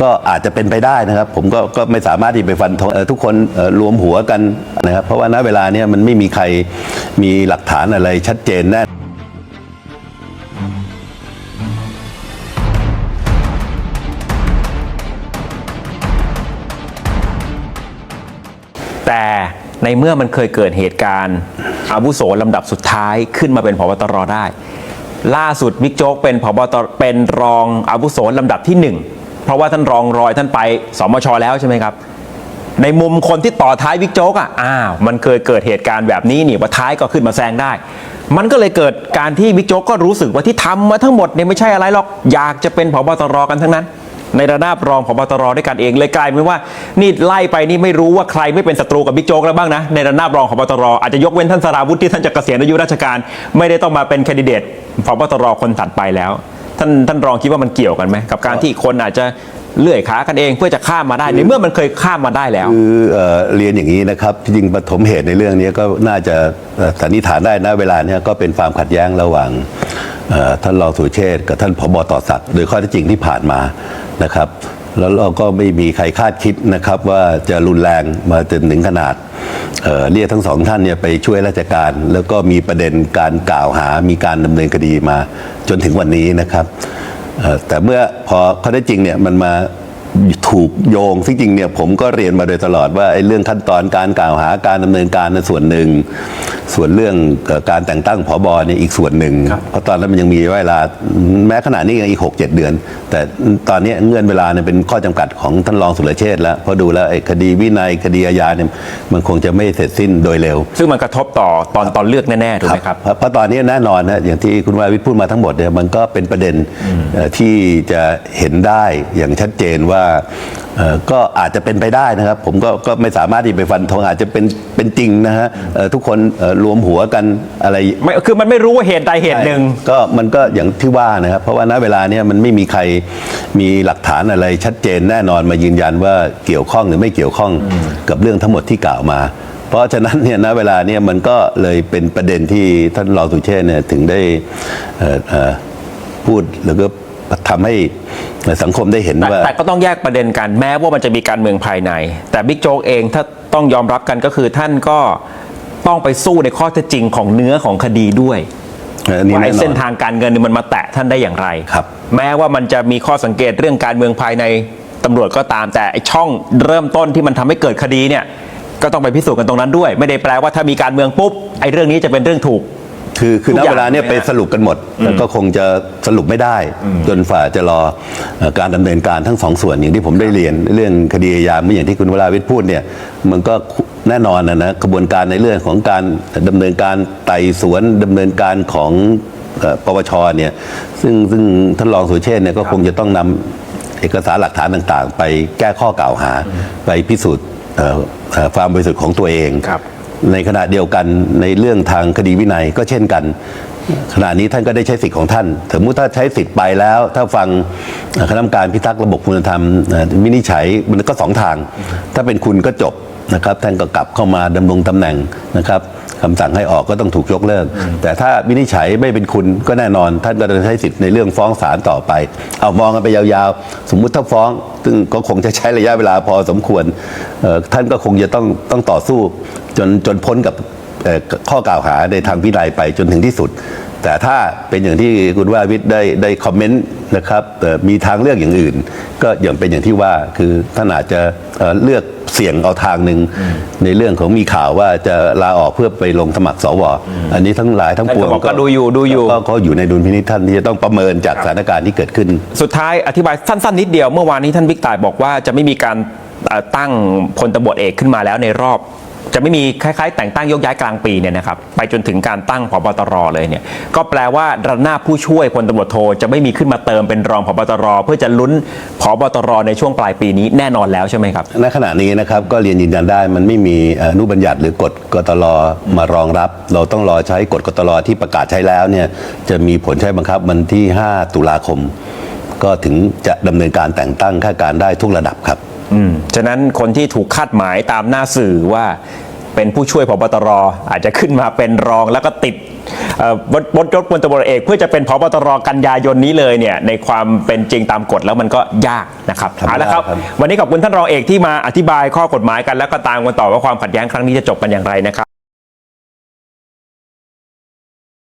ก็อาจจะเป็นไปได้นะครับ ผมก็ก็ไม่สามารถที่ไปฟันธงทุกคนรวมหัวกันนะครับ เพราะว่าณเวลาเนี้ยมันไม่มีใครมีหลักฐานอะไรชัดเจนแน่แต่ในเมื่อมันเคยเกิดเหตุการณ์ อาวุโสลำดับสุดท้ายขึ้นมาเป็นพบตรได้ ล่าสุดบิ๊กโจ๊กเป็นพบตรเป็นรองอาวุโสลำดับที่หนึ่ง เพราะว่าท่านรองรอยท่านไปสมชแล้วใช่ไหมครับ ในมุมคนที่ต่อท้ายบิ๊กโจ๊กอะอ้าวมันเคยเกิดเหตุการณ์แบบนี้นี่ว่าท้ายก็ขึ้นมาแซงได้ มันก็เลยเกิดการที่บิ๊กโจ๊กก็รู้สึกว่าที่ทำมาทั้งหมดเนี่ยไม่ใช่อะไรหรอกอยากจะเป็นพบตรกันทั้งนั้น ในระนาบรองพบตรด้วยกันเองเลยกลายเป็นว่านี่ไล่ไปนี่ไม่รู้ว่าใครไม่เป็นศัตรูกับบิ๊กโจ๊กแล้วบ้างนะในระนาบรองพบตรอาจจะยกเว้นท่านสราวุธที่ท่านจะเกษียณอายุราชการ ไม่ได้ต้องมาเป็นแคนดิเดตพบตรคนถัดไปแล้ว ท่านท่านรองคิดว่ามันเกี่ยวกันไหมกับการที่คนอาจจะเลื่อยขากันเองเพื่อจะข้ามมาได้ในเมื่อมันเคยข้ามมาได้แล้ว คือเอ่อเรียนอย่างนี้นะครับจริงปฐมเหตุในเรื่องนี้ก็น่าจะเอ่อสันนิษฐานได้นะเวลาเนี้ก็เป็นความขัดแย้งระหว่างเอ่อท่านรองสุเชษฐ์กับท่านพบต่อสัตว์โดยข้อเท็จจริงที่ผ่านมานะครับ แล้วเราก็ไม่มีใครคาดคิดนะครับว่าจะรุนแรงมาจนถึงขนาดเเรียกทั้งสองท่านเนี่ยไปช่วยราชการ แล้วก็มีประเด็นการกล่าวหามีการดำเนินคดีมาจนถึงวันนี้นะครับแต่เมื่อพอข้อได้จริงเนี่ยมันมาถูกโยงซึ่งจริงเนี่ยผมก็เรียนมาโดยตลอดว่าไอ้เรื่องขั้นตอนการกล่าวหาการดำเนินการในส่วนหนึ่ง ส่วนเรื่องเอ่อการแต่งตั้งผบเนี่ยอีกส่วนหนึ่ง เพราะตอนนั้นมันยังมีเวลาแม้ขณะนี้ยังอีก 6 7 เดือน แต่ตอนนี้เงื่อนเวลาเนี่ยเป็นข้อจำกัดของท่านรองสุรเชษฐ์แล้วเพราะดูแล้วไอ้คดีวินัยคดีอาญาเนี่ยมันคงจะไม่เสร็จสิ้นโดยเร็ว ซึ่งมันกระทบต่อตอนตอนเลือกแน่ๆถูกไหมครับเพราะเพราะตอนนี้แน่นอนนะอย่างที่คุณวาวิทย์พูดมาทั้งหมดเนี่ยมันก็เป็นประเด็นเอ่อที่จะเห็นได้อย่างชัดเจนว่าเอ่อ ก็อาจจะเป็นไปได้นะครับ ผมก็ก็ไม่สามารถที่ไปฟันธงอาจจะเป็นเป็นจริงนะฮะเอ่อทุกคนเอ่อรวมหัวกันอะไรไม่คือมันไม่รู้ว่าเหตุใดเหตุหนึ่งก็มันก็อย่างที่ว่านะครับ เพราะว่าณเวลาเนี้ยมันไม่มีใครมีหลักฐานอะไรชัดเจนแน่นอนมายืนยันว่าเกี่ยวข้องหรือไม่เกี่ยวข้องกับเรื่องทั้งหมดที่กล่าวมาเพราะฉะนั้นเนี่ยณเวลาเนี้ยมันก็เลยเป็นประเด็นที่ท่านรองสุเชษฐ์เนี่ยถึงได้เอ่อเอ่อพูดแล้วก็ ทำให้สังคมได้เห็นแต่ว่าแต่ก็ต้องแยกประเด็นกันแม้ว่ามันจะมีการเมืองภายใน แต่บิ๊กโจ๊กเองถ้าต้องยอมรับกันก็คือท่านก็ต้องไปสู้ในข้อเท็จจริงของเนื้อของคดีด้วยเอออันนี้ว่าไอ้แน่นอนเส้นทางการเงินเนี่ยมันมาแตะท่านได้อย่างไรครับ แม้ว่ามันจะมีข้อสังเกตเรื่องการเมืองภายในตำรวจก็ตามแต่ไอ้ช่องเริ่มต้นที่มันทำให้เกิดคดีเนี่ยก็ต้องไปพิสูจน์กันตรงนั้นด้วย ไม่ได้แปลว่าถ้ามีการเมืองปุ๊บไอ้เรื่องนี้จะเป็นเรื่องถูก คือคือทุณกอย่างเวลาเนี่ยเลยนะไปสรุปกันหมดแล้วก็คงจะสรุปไม่ได้ จนฝ่าจะรอเอ่อการดำเนินการทั้งสองส่วนอย่างที่ผมได้เรียนเรื่องคดีอาญาเมื่ออย่างที่คุณวราวิทย์พูดเนี่ยมันก็แน่นอนนะนะกระบวนการในเรื่องของการดำเนินการไต่สวนดำเนินการของเอ่อปปชเนี่ยซึ่งซึ่งท่านรองสุเชษฐ์เนี่ยก็คงจะต้องนำเอกสารหลักฐานต่างๆ ไปแก้ข้อกล่าวหาไปพิสูจน์เอ่อเอ่อความบริสุทธิ์ของตัวเอง ครับ ในขณะเดียวกันในเรื่องทางคดีวินัยก็เช่นกัน ขณะนี้ท่านก็ได้ใช้สิทธิ์ของท่านสมมติถ้าใช้สิทธิ์ไปแล้ว ถ้าฟังคณะกรรมการพิทักษ์ระบบคุณธรรมวินิจฉัยมันก็สองทาง ถ้าเป็นคุณก็จบ นะครับท่านก็กลับเข้ามาดำรงตำแหน่งนะครับคำสั่งให้ออกก็ต้องถูกยกเลิก แต่ถ้าวินิจฉัยไม่เป็นคุณก็แน่นอน ท่านก็จะใช้สิทธิ์ในเรื่องฟ้องศาลต่อไป เอามองกันไปยาวๆ สมมุติถ้าฟ้อง ซึ่งก็คงจะใช้ระยะเวลาพอสมควร ท่านก็คงจะต้องต้องต่อสู้ จนจนพ้นกับข้อกล่าวหาในทางวินัยไปจนถึงที่สุด แต่ถ้าเป็นอย่างที่คุณว่าวิทย์ได้ได้คอมเมนต์นะครับมีทางเลือกอย่างอื่น ก็อย่างเป็นอย่างที่ว่าคือท่านอาจจะเลือก เสี่ยงเอาทางหนึ่งในเรื่องของมีข่าวว่าจะลาออกเพื่อไปลงสมัครสวอันนี้ทั้งหลายทั้งปวงท่านก็บอกก็ดูอยู่ดูอยู่ก็ก็อยู่ในดุลพินิจท่านที่จะต้องประเมินจากสถานการณ์ที่เกิดขึ้น สุดท้ายอธิบายสั้นๆนิดเดียวเมื่อวานนี้ท่านบิ๊กต่ายบอกว่าจะไม่มีการเอ่อตั้งพลตำรวจเอกขึ้นมาแล้วในรอบ จะไม่มีคล้ายๆ แต่งตั้งยกย้ายกลางปีเนี่ยนะครับไปจนถึงการตั้งพบตรเลยเนี่ยก็แปลว่าระนาบผู้ช่วยพลตำรวจโทจะไม่มีขึ้นมาเติมเป็นรองพบตรเพื่อจะลุ้นพบตรในช่วงปลายปีนี้แน่นอนแล้วใช่ไหมครับณขณะนี้นะครับก็เรียนยืนยันได้มันไม่มีอนุบัญญัติหรือกฎกตลมารองรับ เราต้องรอใช้กฎกตลที่ประกาศใช้แล้วเนี่ยจะมีผลใช้บังคับวันที่ 5 ตุลาคม ก็ถึงจะดำเนินการแต่งตั้งข้าการได้ทุกระดับครับ อืมฉะนั้นคนที่ถูกคาดหมายตามหน้าสื่อว่าเป็นผู้ช่วยพบตรอาจจะขึ้นมาเป็นรองแล้วก็ติดเอ่อบนบนยศพลตำรวจเอกเพื่อจะเป็นพบตรกันยายนนี้เลยเนี่ยในความเป็นจริงตามกฎแล้วมันก็ยากนะครับครับเอาละครับครับ วันนี้ขอบคุณท่านรองเอกที่มาอธิบายข้อกฎหมายกันแล้วก็ตามกันต่อว่าความขัดแย้งครั้งนี้จะจบกันอย่างไรนะครับ